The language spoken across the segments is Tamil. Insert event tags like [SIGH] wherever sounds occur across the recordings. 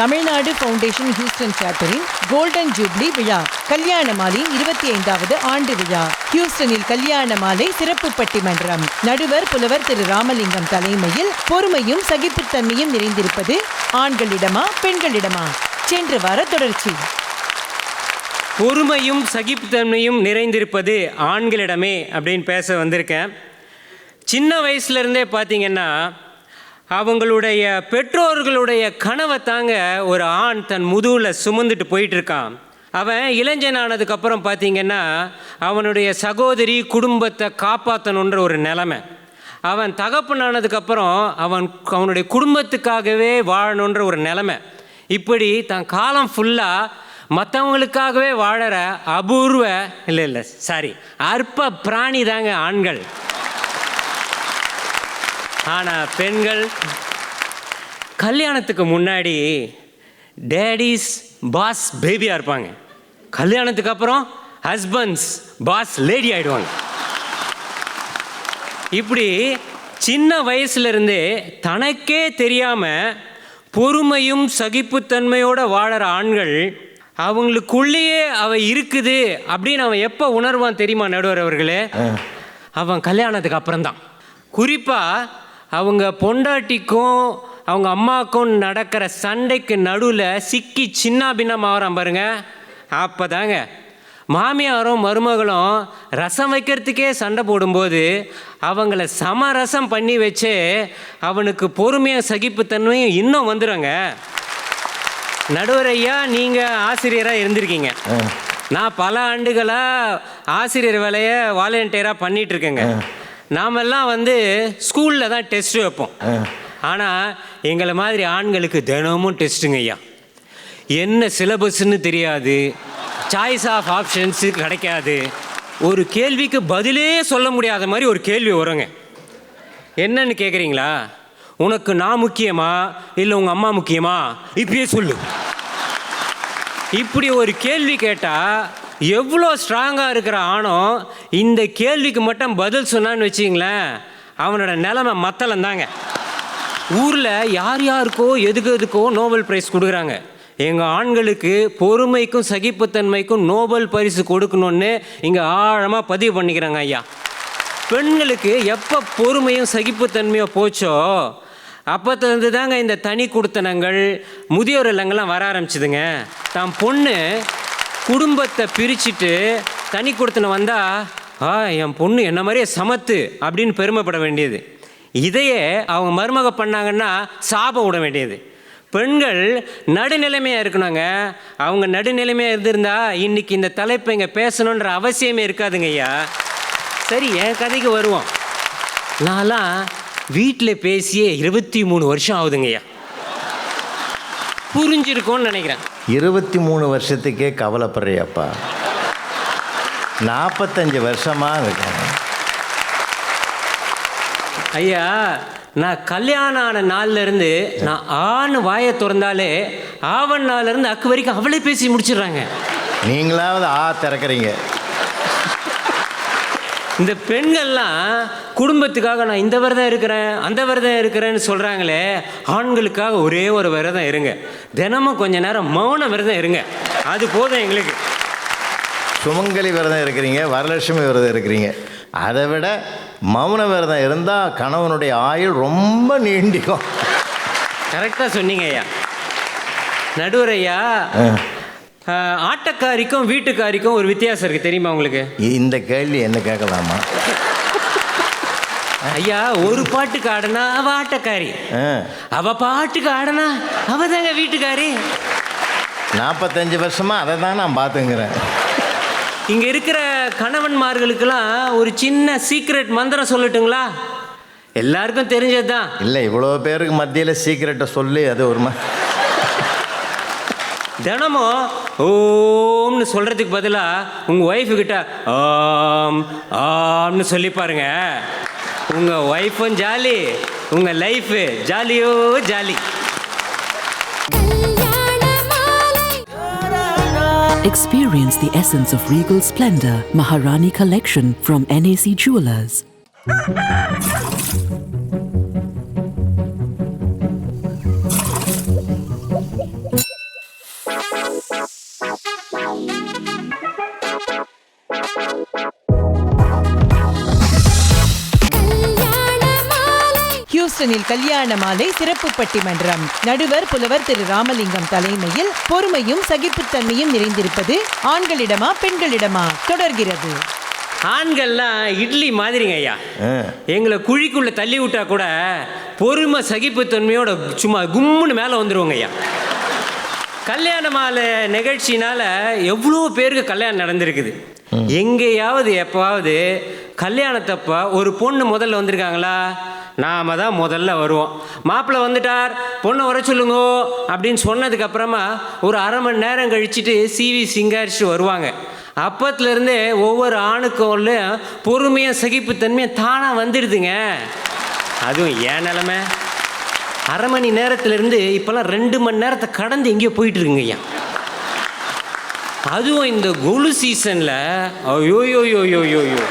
தமிழ்நாடு ஃபவுண்டேஷன் ஹியூஸ்டன் சாப்டரின் கோல்டன் ஜூப்ளி விழா கல்யாண மாலை இருபத்தி ஐந்தாவது ஆண்டு விழா. ஹியூஸ்டனில் கல்யாண மாலை சிறப்பு பட்டிமன்றம். நடுவர் புலவர் திரு ராமலிங்கம் தலைமையில் பொறுமையும் சகிப்புத்தன்மையும் நிறைந்திருப்பது ஆண்களிடமா பெண்களிடமா? சென்ற வார தொடர்ச்சி. பொறுமையும் சகிப்புத்தன்மையும் நிறைந்திருப்பது ஆண்களிடமே அப்படின்னு பேச வந்திருக்கேன். சின்ன வயசுலேருந்தே பார்த்தீங்கன்னா அவங்களுடைய பெற்றோர்களுடைய கனவை தாங்க ஒரு ஆண் தன் முதுகில் சுமந்துட்டு போயிட்டுருக்கான். அவன் இளைஞன் ஆனதுக்கப்புறம் பார்த்தீங்கன்னா அவனுடைய சகோதரி குடும்பத்தை காப்பாற்றணுன்ற ஒரு நிலமை. அவன் தகப்பனானதுக்கப்புறம் அவன் அவனுடைய குடும்பத்துக்காகவே வாழணுன்ற ஒரு நிலமை. இப்படி தன் காலம் ஃபுல்லாக மற்றவங்களுக்காகவே வாழற அபூர்வ இல்லை இல்லை சாரி அற்ப பிராணி தாங்க ஆண்கள். ஆனால் பெண்கள் கல்யாணத்துக்கு முன்னாடி டேடிஸ் பாஸ் பேபியாக இருப்பாங்க. கல்யாணத்துக்கு அப்புறம் ஹஸ்பண்ட்ஸ் பாஸ் லேடி ஆயிடுவாங்க. இப்படி சின்ன வயசுலேருந்தே தனக்கே தெரியாமல் பொறுமையும் சகிப்புத்தன்மையோட வாழற ஆண்கள் அவங்களுக்குள்ளேயே அவ இருக்குது அப்படின்னு அவன் எப்போ உணர்வான் தெரியுமா நடுவர் அவர்களே? அவன் கல்யாணத்துக்கு அப்புறம்தான். குறிப்பாக அவங்க பொண்டாட்டிக்கும் அவங்க அம்மாவுக்கும் நடக்கிற சண்டைக்கு நடுவில் சிக்கி சின்ன பின்னமாகறான் பாருங்க. அப்போதாங்க. மாமியாரும் மருமகளும் ரசம் வைக்கிறதுக்கே சண்டை போடும்போது அவங்கள சமரசம் பண்ணி வச்சே அவனுக்கு பொறுமையும் சகிப்புத்தன்மையும் இன்னும் வந்துடுங்க நடுவர் ஐயா நீங்கள் ஆசிரியராக இருந்திருக்கீங்க நான் பல ஆண்டுகளாக ஆசிரியர் வேலையை வாலண்டியராக பண்ணிட்டு இருக்கேங்க. நாமெல்லாம் வந்து ஸ்கூலில் தான் டெஸ்ட் வைப்போம். ஆனால் எங்களை மாதிரி ஆண்களுக்கு தினமும் டெஸ்ட்டுங்க ஐயா. என்ன சிலபஸ்ன்னு தெரியாது. சாய்ஸ் ஆஃப் ஆப்ஷன்ஸு கிடைக்காது. ஒரு கேள்விக்கு பதிலே சொல்ல முடியாத மாதிரி ஒரு கேள்வி வருங்க. என்னன்னு கேட்குறீங்களா உனக்கு நான் முக்கியமா? இல்லை உங்கள் அம்மா முக்கியமா? இப்பயே சொல்லு. இப்படி ஒரு கேள்வி கேட்டால் எவ்வளோ ஸ்ட்ராங்காக இருக்கிற ஆணம் இந்த கேள்விக்கு மட்டும் பதில் சொன்னான்னு வச்சிங்களேன் அவனோட நிலைமை மத்தளம் தாங்க ஊரில் யார் யாருக்கோ எதுக்கு எதுக்கோ நோபல் பிரைஸ் கொடுக்குறாங்க. எங்கள் ஆண்களுக்கு பொறுமைக்கும் சகிப்புத்தன்மைக்கும் நோபல் பரிசு கொடுக்கணும்னு இங்கே ஆழமாக பதிவு பண்ணிக்கிறாங்க ஐயா. பெண்களுக்கு எப்போ பொறுமையும் சகிப்புத்தன்மையும் போச்சோ அப்போத்திலேருந்து தாங்க இந்த தனி குடுத்தனங்கள் முதியோர் இல்லங்கள்லாம் வர ஆரம்பிச்சுதுங்க. தான் பொண்ணு குடும்பத்தை பிரிச்சுட்டு தனி குடுத்தனம் வந்தால் ஆ என் பொண்ணு என்ன மாதிரியே சமத்து அப்படின்னு பெருமைப்பட வேண்டியது. இதையே அவங்க மருமக பண்ணாங்கன்னா சாபம் விட வேண்டியது. பெண்கள் நடுநிலைமையாக இருக்கணுங்க. அவங்க நடுநிலைமையாக இருந்திருந்தா இன்னைக்கு இந்த தலைப்பை இங்கே பேசணுன்ற அவசியமே இருக்காதுங்க ஐயா. சரி என் கதைக்கு வருவோம். நான்லாம் வீட்டில் பேசியே இருபத்தி மூணு வருஷம் ஆகுதுங்கய்யா புரிஞ்சிருக்கோன்னு நினைக்கிறேன். இருபத்தி மூணு வருஷத்துக்கே கவலைப்படுறியப்பா. நாற்பத்தஞ்சு வருஷமாக இருக்கேன். ஐயா நான் கல்யாணம் ஆன நாள்ல இருந்து நான் ஆண் வாயை திறந்தாலே ஆவன் நாள்ல இருந்து அக்கு வரைக்கும் அவளே பேசி முடிச்சிடுறாங்க. நீங்களாவது ஆ திறக்கிறீங்க. இந்த பெண்கள்லாம் குடும்பத்துக்காக நான் இந்த விரதம் இருக்கிறேன் அந்த விரதம் இருக்கிறேன்னு சொல்கிறாங்களே ஆண்களுக்காக ஒரே ஒரு விரதம் இருங்க. தினமும் கொஞ்ச நேரம் மௌன விரதம் இருங்க. அது போதும் எங்களுக்கு. சுமங்கலி விரதம் இருக்கிறீங்க வரலட்சுமி விரதம் இருக்கிறீங்க. அதை விட மௌன விரதம் இருந்தால் கணவனுடைய ஆயுள் ரொம்ப நீண்டிக்கும். கரெக்டாக சொன்னீங்க ஐயா. நடுவர் ஐயா ஆட்டக்காரிக்கும் வீட்டுக்காரிக்கும் ஒரு வித்தியாசம் இருக்குது தெரியுமா உங்களுக்கு? இந்த கேள்வி என்ன கேட்கலாமா? ஐயா ஒரு பாட்டுக்கு ஆடுனா அவ ஆட்டக்காரி. அவ பாட்டுக்கு ஆடுனா அவ தாங்க வீட்டுக்காரி. நாற்பத்தஞ்சு வருஷமாக அதை தான் நான் பார்த்துங்கிறேன். இங்க இருக்கிற கணவன்மார்களுக்கெல்லாம் ஒரு சின்ன சீக்ரெட் மந்திரம் சொல்லட்டுங்களா? எல்லாருக்கும் தெரிஞ்சதுதான். இல்லை இவ்வளோ பேருக்கு மத்தியில் சீக்கிரட்டை சொல்லி அது ஒரு மா தினமும் ஓம்னு சொல்கிறதுக்கு பதிலாக உங்கள் ஒய்ஃபுக்கிட்ட ஆம் ஆம்னு சொல்லி பாருங்க உங்கள் ஒய்ஃபும் ஜாலி உங்கள் life ஜாலியோ jolly Experience the essence of regal splendor. Maharani Collection from NAC Jewelers. ஹியூஸ்டனில் கல்யாண மாலை சிறப்பு பட்டிமன்றம். நடுவர் புலவர் திரு ராமலிங்கம் தலைமையில் பொறுமையும் சகிப்புத்தன்மையும் நிறைந்திருப்பது ஆண்களிடமா பெண்களிடமா தொடர்கிறது. ஆண்கள்லாம் இட்லி மாதிரிங்க ஐயா. எங்களை குழிக்குள்ள தள்ளி விட்டா கூட பொறுமை சகிப்புத்தன்மையோட சும்மா கும்முன்னு மேலே வந்துடுவோங்க ஐயா. கல்யாண மாலை நிகழ்ச்சினால எவ்வளோ பேருக்கு கல்யாணம் நடந்திருக்குது. எங்கேயாவது எப்போவாவது கல்யாணத்தப்போ ஒரு பொண்ணு முதல்ல வந்திருக்காங்களா? நாம தான் முதல்ல வருவோம். மாப்பிள்ளை வந்துட்டார். பொண்ணை வர சொல்லுங்க அப்படின்னு சொன்னதுக்கப்புறமா ஒரு அரை மணி நேரம் கழிச்சுட்டு சிவி சிங்காரிச்சு வருவாங்க. அப்பத்துலேருந்தே ஒவ்வொரு ஆணுக்கும் உள்ள பொறுமையும் சகிப்புத்தன்மையும் தானாக வந்துடுதுங்க. அதுவும் ஏன் நிலமை? அரை மணி நேரத்துலேருந்து இப்போல்லாம் ரெண்டு மணி நேரத்தை கடந்து எங்கேயோ போயிட்டுருக்குங்க ஐயா. அதுவும் இந்த கொலு சீசனில். ஐயோயோயோயோயோயோ.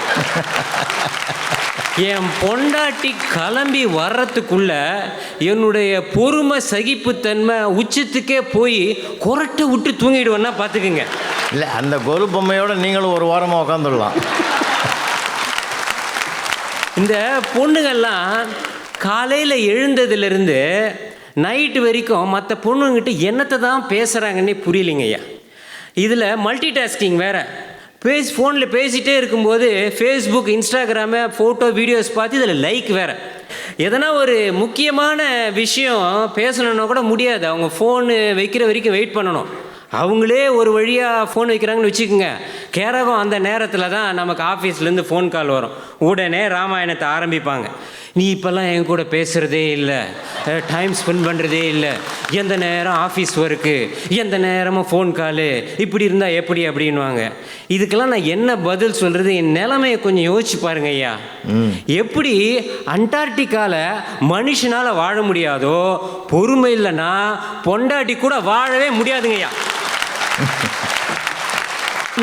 என் பொண்டாட்டி கிளம்பி வர்றதுக்குள்ள என்னுடைய பொறுமை சகிப்புத்தன்மை உச்சத்துக்கே போய் குரட்டை விட்டு தூங்கிடுவேன்னா பார்த்துக்குங்க. இல்லை அந்த கொலு பொம்மையோட நீங்களும் ஒரு வாரமாக உட்காந்துடலாம் இந்த பொண்ணுங்கள்லாம் காலையில் எழுந்ததுலேருந்து நைட்டு வரைக்கும் மற்ற பொண்ணுங்கிட்ட என்னத்தை தான் பேசுகிறாங்கன்னே புரியலைங்க ஐயா இதில் மல்டி டாஸ்கிங் வேறு பேஸ் ஃபோனில் பேசிகிட்டே இருக்கும்போது ஃபேஸ்புக் இன்ஸ்டாகிராமு ஃபோட்டோ வீடியோஸ் பார்த்து இதில் லைக் வேறு. எதனா ஒரு முக்கியமான விஷயம் பேசணுன்னா கூட முடியாது. அவங்க ஃபோனு வைக்கிற வரைக்கும் வெயிட் பண்ணணும். அவங்களே ஒரு வழியாக ஃபோன் வைக்கிறாங்கன்னு வச்சுக்கோங்க. கேரகம் அந்த நேரத்தில் தான் நமக்கு ஆஃபீஸ்லேருந்து ஃபோன் கால் வரும். உடனே ராமாயணத்தை ஆரம்பிப்பாங்க. நீ இப்போல்லாம் என் கூட பேசுகிறதே இல்லை. டைம் ஸ்பெண்ட் பண்ணுறதே இல்லை. எந்த நேரம் ஆஃபீஸ் ஒர்க்கு எந்த நேரமும் ஃபோன் காலு இப்படி இருந்தால் எப்படி அப்படின்வாங்க இதுக்கெல்லாம் நான் என்ன பதில் சொல்கிறது என் நிலைமையை கொஞ்சம் யோசிச்சு பாருங்க ஐயா. எப்படி அண்டார்டிகால மனுஷனால் வாழ முடியாதோ பொறுமை இல்லைன்னா பொண்டாட்டி கூட வாழவே முடியாதுங்க ஐயா. [LAUGHS]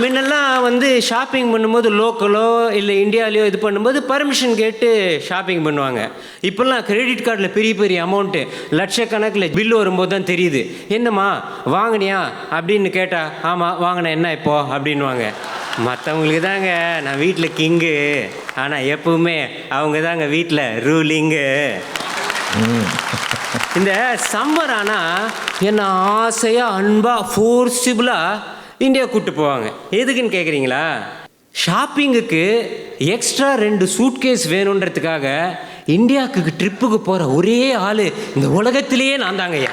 முன்னெல்லாம் வந்து ஷாப்பிங் பண்ணும்போது லோக்கலோ இல்லை இந்தியாலேயோ இது பண்ணும்போது பர்மிஷன் கேட்டு ஷாப்பிங் பண்ணுவாங்க. இப்போல்லாம் கிரெடிட் கார்டில் பெரிய பெரிய அமௌண்ட்டு லட்சக்கணக்கில் பில் வரும்போது தான் தெரியுது. என்னம்மா வாங்கினியா? அப்படின்னு கேட்டா ஆமாம் வாங்கினேன். என்ன இப்போ? அப்படின்வாங்க மற்றவங்களுக்கு தாங்க நான் வீட்டில் கிங்கு ஆனால் எப்பவுமே அவங்க தாங்க வீட்டில் ரூலிங்கு இந்த சம்மர் ஆனால் என்ன ஆசையாக அன்பாக ஃபோர்ஸிபிளாக இந்தியா கூப்பிட்டு போவாங்க. எதுக்குன்னு கேட்குறீங்களா ஷாப்பிங்குக்கு எக்ஸ்ட்ரா ரெண்டு சூட்கேஸ் வேணுன்றதுக்காக இந்தியாவுக்கு ட்ரிப்புக்கு போகிற ஒரே ஆள் இந்த உலகத்திலேயே நான் தாங்க ஐயா.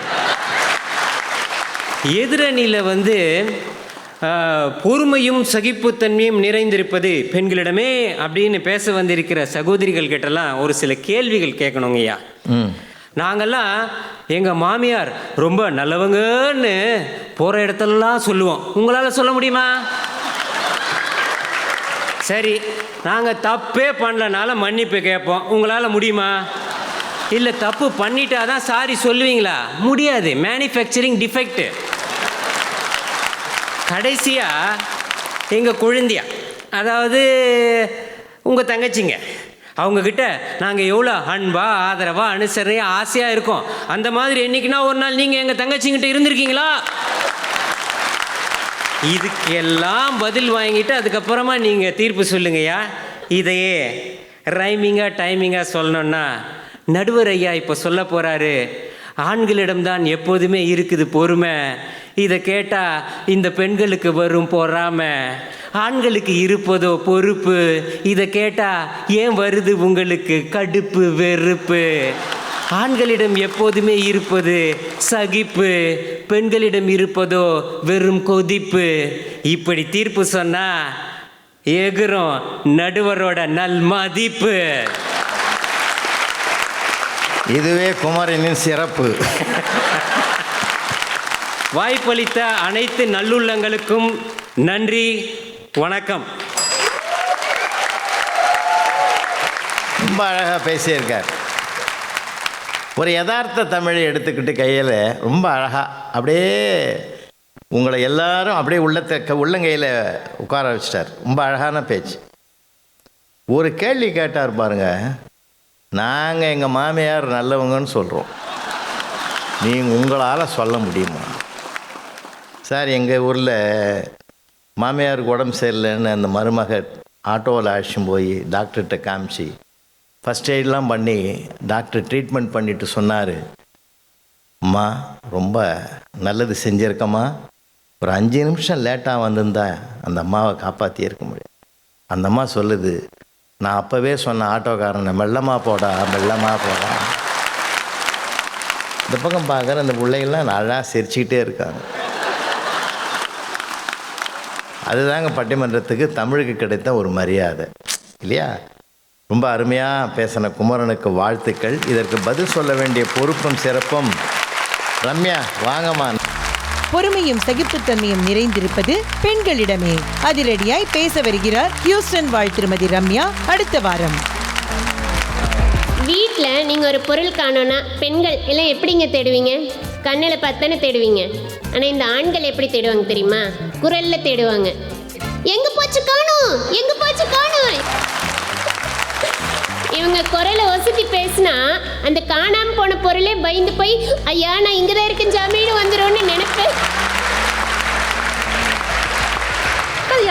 எதிரணியில் வந்து பொறுமையும் சகிப்புத்தன்மையும் நிறைந்திருப்பது பெண்களிடமே அப்படின்னு பேச வந்திருக்கிற சகோதரிகள் கிட்டலாம் ஒரு சில கேள்விகள் கேட்கணுங்க நாங்கள்லாம் எங்கள் மாமியார் ரொம்ப நல்லவங்கன்னு போகிற இடத்துலலாம் சொல்லுவோம். உங்களால் சொல்ல முடியுமா? சரி நாங்கள் தப்பே பண்ணலனால மன்னிப்பு கேட்போம். உங்களால் முடியுமா? இல்லை தப்பு பண்ணிட்டா தான் சாரி சொல்லுவீங்களா? முடியாது. மேனுஃபேக்சரிங் டிஃபெக்ட் கடைசியாக எங்கள் குழந்தையா அதாவது உங்கள் தங்கச்சிங்க அவங்கக்கிட்ட நாங்கள் எவ்வளோ அன்பா ஆதரவா அனுசரணையா ஆசையாக இருக்கோம். அந்த மாதிரி என்றைக்குன்னா ஒரு நாள் நீங்கள் எங்கள் தங்கச்சிங்கிட்ட இருந்திருக்கீங்களா? இதுக்கெல்லாம் பதில் வாங்கிட்டு அதுக்கப்புறமா நீங்கள் தீர்ப்பு சொல்லுங்கய்யா. இதையே ரைமிங்காக டைமிங்காக சொல்லணுன்னா நடுவர் ஐயா இப்போ சொல்ல போகிறாரு ஆண்களிடம்தான் எப்போதுமே இருக்குது பொறுமை. இதை கேட்டால் இந்த பெண்களுக்கு வரும் பொறாம. ஆண்களுக்கு இருப்பதோ பொறுப்பு. இதை கேட்டால் ஏன் வருது உங்களுக்கு? கடுப்பு வெறுப்பு. ஆண்களிடம் எப்போதுமே இருப்பது சகிப்பு. பெண்களிடம் இருப்பதோ வெறும் கொதிப்பு. இப்படி தீர்ப்பு சொன்னால் எகுரும் நடுவரோட நல் மதிப்பு. இதுவே குமரனின் சிறப்பு. வாய்ப்பளித்த அனைத்து நல்லுள்ளங்களுக்கும் நன்றி வணக்கம். ரொம்ப அழகாக பேசியிருக்கார். ஒரு யதார்த்த தமிழை எடுத்துக்கிட்டு கையில் ரொம்ப அழகாக அப்படியே உங்களை எல்லாரும் அப்படியே உள்ளத்தை உள்ளங்கையில் உட்கார வச்சிட்டார். ரொம்ப அழகான பேச்சு. ஒரு கேள்வி கேட்டார் பாருங்க. நாங்கள் எங்கள் மாமியார் நல்லவங்கன்னு சொல்கிறோம் நீங்கள் உங்களால் சொல்ல முடியுமா? சார் எங்கள் ஊரில் மாமியாருக்கு உடம்பு சரியில்லைன்னு அந்த மருமக ஆட்டோவில் அழைச்சும் போய் டாக்டர்கிட்ட காமிச்சு ஃபஸ்ட் எய்ட்லாம் பண்ணி டாக்டர் ட்ரீட்மெண்ட் பண்ணிட்டு சொன்னார். அம்மா ரொம்ப நல்லது செஞ்சுருக்கம்மா. ஒரு அஞ்சு நிமிஷம் லேட்டாக வந்திருந்தா அந்த அம்மாவை காப்பாற்றியிருக்க முடியும். அந்த அம்மா சொல்லுது நான் அப்போவே சொன்ன ஆட்டோக்காரனை மெல்லமாக போடா மெல்லமாக போடா. இந்த பக்கம் பார்க்குற அந்த பிள்ளைகள்லாம் நல்லா சிரிச்சுக்கிட்டே இருக்காங்க. அதுதாங்க பட்டிமன்றத்துக்கு தமிழுக்கு கிடைத்த ஒரு மரியாதை. இல்லையா? ரொம்ப அருமையாக பேசின குமரனுக்கு வாழ்த்துக்கள். இதற்கு பதில் சொல்ல வேண்டிய பொறுப்பும் சிறப்பும். ரம்யா வாங்கம்மா. பொறுமையும் சகிப்புத்தன்மையும் நிறைந்திருப்பது பெண்களிடமே. அதிரடியாய் பேச வருகிறார் ஹியூஸ்டன் வாழ் திருமதி ரம்யா அடுத்த வாரம். வீட்டில் நீங்கள் ஒரு பொருள் காணோன்னா பெண்கள் எல்லாம் எப்படிங்க தேடுவீங்க? கண்ணில் பார்த்தானே தேடுவீங்க. ஆனால் இந்த ஆண்கள் எப்படி தேடுவாங்க தெரியுமா? குரலில் தேடுவாங்க. எங்கே போச்சு காணோம்? எங்கே போச்சு காணோம்? இவங்க குரலை ஒசத்தி பேசினா அந்த காணாம போன பொருளே பயந்து போய் ஐயா நான் இங்கே தான் இருக்கேன் ஜாமீன் வந்துடும்னு நினைப்பேன்.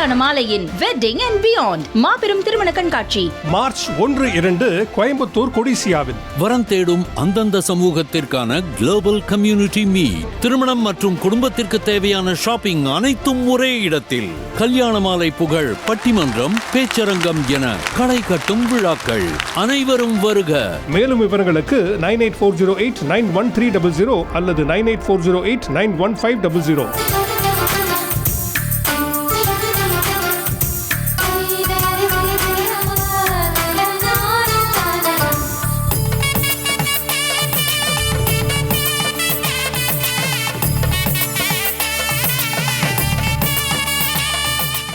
கல்யாண மாலையின் வெட்டிங் அண்ட் பியாண்ட் மாபெரும் திருமண கண்காட்சி. மார்ச் ஒன்று இரண்டு கோயம்புத்தூர் கொடிசியாவில். வரம் தேடும் அந்தந்த சமூகத்திற்கான குளோபல் கம்யூனிட்டி மீட் திருமணம் மற்றும் குடும்பத்திற்கு தேவையான ஷாப்பிங் அனைத்தும் ஒரே இடத்தில். கல்யாண மாலை புகழ் பட்டிமன்றம் பேச்சரங்கம் என களை கட்டும் விழாக்கள். அனைவரும் வருக. மேலும் விவரங்களுக்கு nine eight four zero eight nine one three double zero அல்லது nine eight four zero eight nine one five double zero.